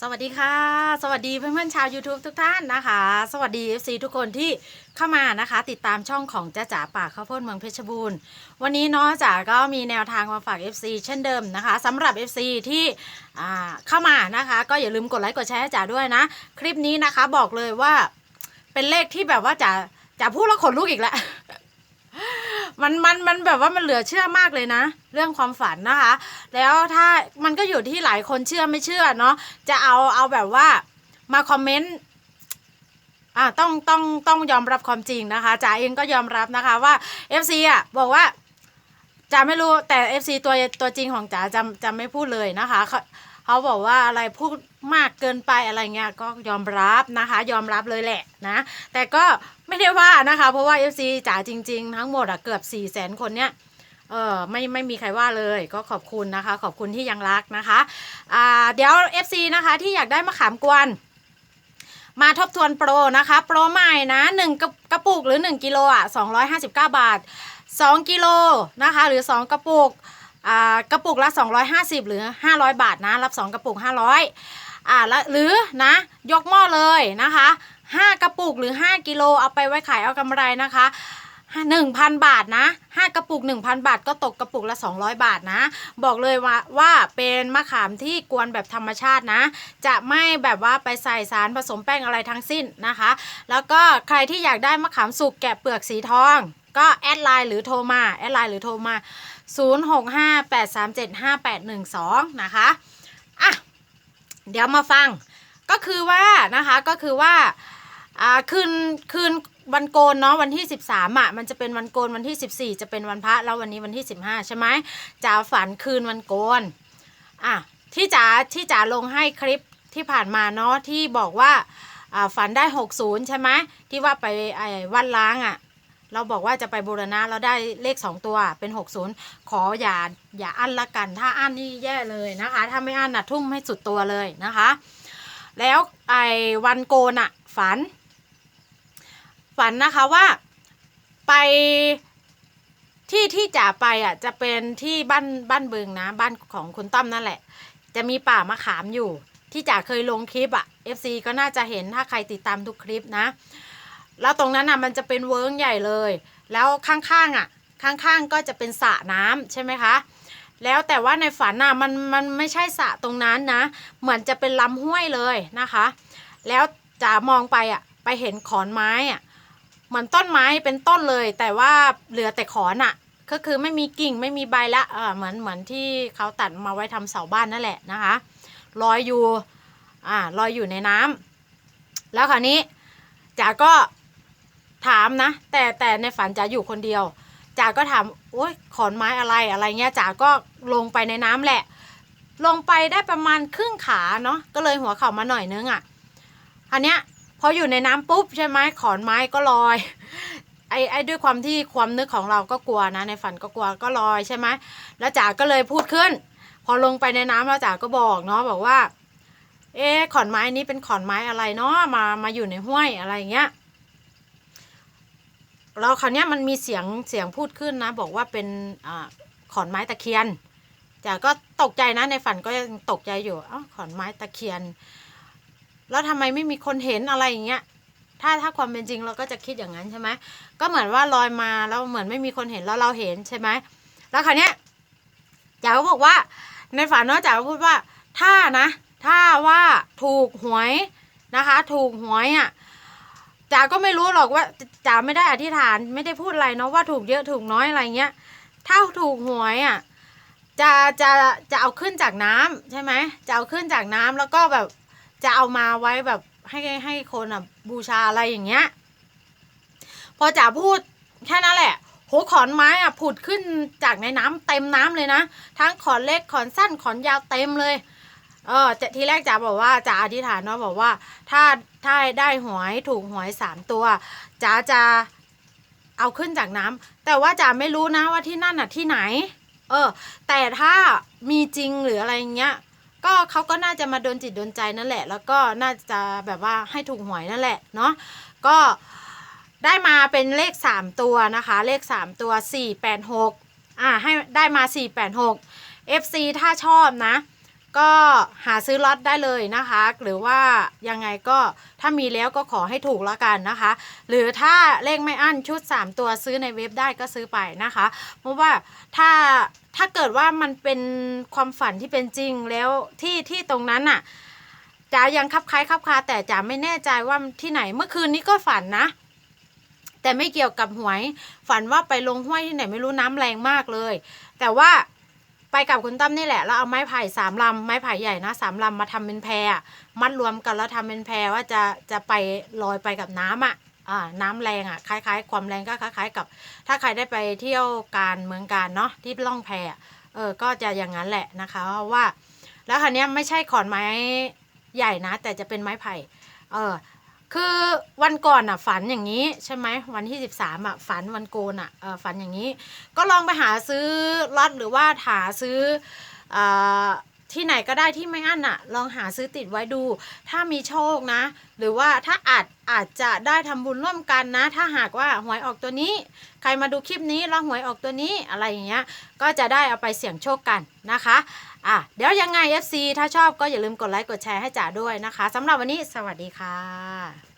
สวัสดีค่ะ สวัสดีเพื่อนๆชาว YouTube ทุกท่านนะคะ สวัสดี FC ทุกคนที่เข้ามานะคะ ติดตามช่องของจ้าจ๋าป่าข้าวโพดเมืองเพชรบูรณ์ วันนี้เนาะจ๋าก็มีแนวทางมาฝาก FC เช่นเดิมนะคะสำหรับ FC ที่อ่เข้ามานะคะ ก็อย่าลืมกดไลค์กดแชร์ให้จ๋าด้วยนะ คลิปนี้นะคะบอกเลยว่าเป็นเลขที่แบบว่าจ๋าจ๋าพูดแล้วขนลุกอีกแล้ว มันมันมันแบบว่ามันเหลือเชื่อมากเลยนะ เรื่องความฝันนะคะ แล้วถ้ามันก็อยู่ที่หลายคนเชื่อไม่เชื่อเนาะจะเอาเอาแบบว่ามาคอมเมนต์อ่าต้องต้องต้องยอมรับความจริงนะคะจ๋าเองก็ยอมรับนะคะว่า FC อะบอกว่าจ๋าไม่รู้แต่ FC ตัวตัวจริงของจ๋าจะจะไม่พูดเลยนะคะ เขาเขาบอกว่าอะไรพูดมากเกินไปอะไรเงี้ยก็ยอมรับนะคะ ยอมรับเลยแหละนะ แต่ก็ไม่ได้ว่านะคะ เพราะว่า FC จ๋าจริง ๆ ทั้งหมดอะเกือบ4ี่แสนคนเนี้ยเออไม่ไม่มีใครว่าเลยก็ขอบคุณนะคะ ขอบคุณที่ยังรักนะคะอ่าเดี๋ยว FC นะคะที่อยากได้มะขามกวนมาทบทวนโปรนะคะ โปรใหม่นะ1กระกระปุกหรือ 1 กิโลอะ259 บาท 2 กิโลนะคะ หรือ 2 กระปุก อ่ากระปุกละ 250 หรือ 500 บาทนะ รับ 2 กระปุก 500อ่าแล้วหรือนะยกหม้อเลยนะคะ 5 กระปุกหรือ 5 กิโลเอาไปไว้ขายเอากำไรนะคะหนึ่งพันบาทนะห้ากระปุกหนึ่งพันบาท ก็ตกกระปุกละสองร้อยบาทนะ บอกเลยว่าว่าเป็นมะขามที่กวนแบบธรรมชาตินะ จะไม่แบบว่าไปใส่สารผสมแป้งอะไรทั้งสิ้นนะคะ แล้วก็ใครที่อยากได้มะขามสุกแกะเปลือกสีทอง ก็แอดไลน์หรือโทรมาแอดไลน์หรือโทรมา 0658375812 นะคะอะเดี๋ยวมาฟังก็คือว่านะคะก็คือว่าอ่าคืนคืนวันโกนเนาะวันที่ 13อะมันจะเป็นวันโกนวันที่ 14 จะเป็นวันพระแล้ววันนี้วันที่ 15 ใช่ไหมจ๋าฝันคืนวันโกนอะที่จ๋าที่จ๋าลงให้คลิปที่ผ่านมาเนาะที่บอกว่าฝันได้ 60 ใช่ไหมที่ว่าไปไอ้วันล้างอะ เราบอกว่าจะไปบูรณะเราได้เลข 2 ตัวเป็น 60 ขออย่าอย่าอั้นละกัน ถ้าอั้นนี่แย่เลยนะคะ ถ้าไม่อั้นน่ะทุ่มให้สุดตัวเลยนะคะ แล้วไอ้วันโกนอะฝัน ฝันนะคะว่าไปที่ที่จ่าไปอะจะเป็นที่บ้านบ้านบึงนะ บ้านของคุณต้อมนั่นแหละ จะมีป่ามะขามอยู่ ที่จ่าเคยลงคลิปอะ FC ก็น่าจะเห็นถ้าใครติดตามทุกคลิปนะ แล้วตรงนั้นอะมันจะเป็นเวิร์งใหญ่เลย แล้วข้างๆอะ ข้างๆก็จะเป็นสระน้ำใช่ไหมคะแล้วแต่ว่าในฝันน่ะมันมันไม่ใช่สระตรงนั้นนะ เหมือนจะเป็นลำห้วยเลยนะคะ แล้วจ๋ามองไปอะไปเห็นขอนไม้อะเหมือนต้นไม้เป็นต้นเลย แต่ว่าเหลือแต่ขอนอะ ก็คือไม่มีกิ่งไม่มีใบละเออเหมือนเหมือนที่เขาตัดมาไว้ทำเสาบ้านนั่นแหละนะคะลอยอยู่อ่าลอยอยู่ในน้ำแล้วคราวนี้จ๋าก็ ถามนะ แต่แต่ในฝันจ๋าอยู่คนเดียวจ๋าก็ถามโอ๊ยขอนไม้อะไรอะไรเงี้ยจ๋าก็ลงไปในน้ำแหละ ลงไปได้ประมาณครึ่งขาเนาะก็เลยหัวเข่ามาหน่อยนึงอะ่ะอันเนี้ยพออยู่ในน้ำปุ๊บใช่ไหมขอนไม้ก็ลอยไอ้ไอ้ด้วยความที่ความนึกของเราก็กลัวนะ ในฝันก็กลัวก็ลอยใช่ไหมแล้วจ๋าก็เลยพูดขึ้น พอลงไปในน้ำแล้วจ๋าก็บอกเนาะบอกว่า เอ๊ขอนไม้นี้เป็นขอนไม้อะไรเนาะมามาอยู่ในห้วยอะไรเงี้ย แล้วคราวนี้มันมีเสียงเสียงพูดขึ้นนะ บอกว่าเป็นอขอนไม้ตะเคียนจ๋าก็ตกใจนะในฝันก็ยังตกใจอยู่อ้าขอนไม้ตะเคียน แล้วทำไมไม่มีคนเห็นอะไรอย่างเงี้ย ถ้าถ้าความเป็นจริงเราก็จะคิดอย่างนั้นใช่ไหมก็เหมือนว่าลอยมาแล้วเหมือนไม่มีคนเห็นแล้วเราเห็นใช่ไหมแล้วคราวนี้ยจ๋าก็บอกว่า ในฝันเนาะจ๋าก็พูดว่าถ้านะ ถ้าว่าถูกหวยนะคะ ถูกหวยอะ จ๋าก็ไม่รู้หรอกว่าจ๋าไม่ได้อธิษฐานไม่ได้พูดอะไรเนาะว่าถูกเยอะถูกน้อยอะไรเงี้ย ถ้าถูกหวยอะจะจะจะเอาขึ้นจากน้ำใช่ไหมจะเอาขึ้นจากน้ำแล้วก็แบบจะเอามาไว้แบบให้ให้คนอะบูชาอะไรอย่างเงี้ย พอจ๋าพูดแค่นั้นแหละโหขอนไม้อะผุดขึ้นจากในน้ำเต็มน้ำเลยนะ ทั้งขอนเล็กขอนสั้นขอนยาวเต็มเลย เออจะทีแรกจ๋าบอกว่าจ๋าอธิษฐานเนาะบอกว่า ถ้าถ้าได้หวยถูกหวยสามตัวจ๋าจะเอาขึ้นจากน้ำแต่ว่าจ๋าไม่รู้นะว่าที่นั่นอะที่ไหน เออ แต่ถ้ามีจริงหรืออะไรเงี้ยก็เขาก็น่าจะมาโดนจิตโดนใจนั่นแหละ แล้วก็น่าจะแบบว่าให้ถูกหวยนั่นแหละเนาะก็ได้มาเป็นเลข 3 ตัวนะคะ เลข 3 ตัว 486อ่าให้ได้มา 486 FC ถ้าชอบนะ ก็หาซื้อล็อตได้เลยนะคะ หรือว่ายังไงก็ถ้ามีแล้วก็ขอให้ถูกล้วกันนะคะ หรือถ้าเลขไม่อั้นชุด 3 ตัวซื้อในเว็บได้ก็ซื้อไปนะคะ เพราะว่าถ้าถ้าเกิดว่ามันเป็นความฝันที่เป็นจริงแล้วที่ที่ตรงนั้นน่ะจ๋ายังคับคล้ายคับคาแต่จ๋าไม่แน่ใจว่าที่ไหนเมื่อคืนนี้ก็ฝันนะ แต่ไม่เกี่ยวกับหวย ฝันว่าไปลงห้วยที่ไหนไม่รู้น้ำแรงมากเลย แต่ว่า ไปกับคุณตั้มนี่แหละแล้วเอาไม้ไผ่สามลำไม้ไผ่ใหญ่นะสามลำมาทำเป็นแพอะมัดรวมกันแล้วทำเป็นแพรว่าจะจะไปลอยไปกับน้ำอะอ่าน้ำแรงอะคล้าย ๆ ความแรงก็คล้าย ๆ กับ ถ้าใครได้ไปเที่ยวการเมืองการเนาะที่ล่องแพเออก็จะอย่างนั้นแหละนะคะเพราะว่า แล้วคันนี้ไม่ใช่ขอนไม้ใหญ่นะ แต่จะเป็นไม้ไผ่เออ คือวันก่อนอะฝันอย่างนี้ใช่ไหมวันที่ 13อะฝันวันโกนอะฝันอย่างนี้ ก็ลองไปหาซื้อล็อตหรือว่าหาซื้อเออ ที่ไหนก็ได้ที่ไม่อั้นอะลองหาซื้อติดไว้ดู ถ้ามีโชคนะ หรือว่าถ้าอาจอาจจะได้ทำบุญร่วมกันนะ ถ้าหากว่าหวยออกตัวนี้ ใครมาดูคลิปนี้แล้วหวยออกตัวนี้อะไรอย่างเงี้ย ก็จะได้เอาไปเสี่ยงโชคกันนะคะอะเดี๋ยวยังไง FC ถ้าชอบก็อย่าลืมกดไลค์กดแชร์ให้จ๋าด้วยนะคะสำหรับวันนี้สวัสดีค่ะ